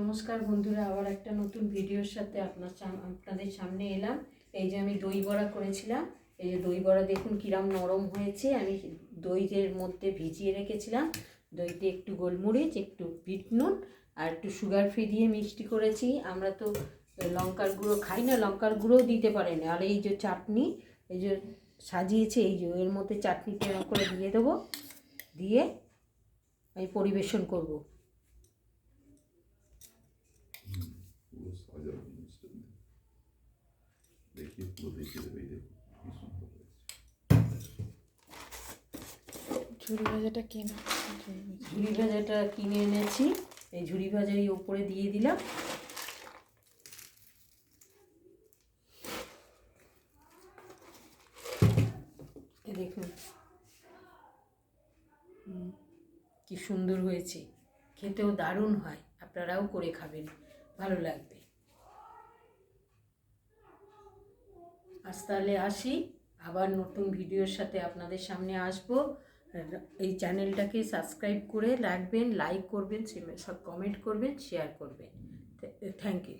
নমস্কার বন্ধুরা, আবার একটা নতুন ভিডিওর সাথে আপনার আপনাদের সামনে এলাম। এই যে আমি দই বড়া করেছিলাম, এই যে দই বড়া দেখুন কিরাম নরম হয়েছে। আমি দইয়ের মধ্যে ভিজিয়ে রেখেছিলাম। দইতে একটু গোলমরিচ, একটু বিট নুন আর একটু সুগার ফ্রি দিয়ে মিষ্টি করেছি। আমরা তো লঙ্কার গুঁড়ো খাই না, লঙ্কার গুঁড়োও দিতে পারেন আর এই যে চাটনি, এই যে সাজিয়েছে, এই যে এর মধ্যে চাটনি এরকম করে দিয়ে দেবো। দিয়ে আমি পরিবেশন করব। দেখি পুরো দেখে দেবে এই দেখো কি সুন্দর হয়েছে ঝুড়ি ভাজাটা কেনা ঝুড়ি ভাজাটা কিনে এনেছি। এই ঝুড়ি ভাজার এই ওপরে দিয়ে দিলাম। দেখুন। কি সুন্দর হয়েছে। খেতেও দারুণ হয়। আপনারাও করে খাবেন। ভালো লাগবে। আজ তাহলে আসি। আবার নতুন ভিডিওর সাথে আপনাদের সামনে আসব। এই চ্যানেলটাকে সাবস্ক্রাইব করে রাখবেন, লাইক করবেন সব কমেন্ট করবেন শেয়ার করবেন। Thank you.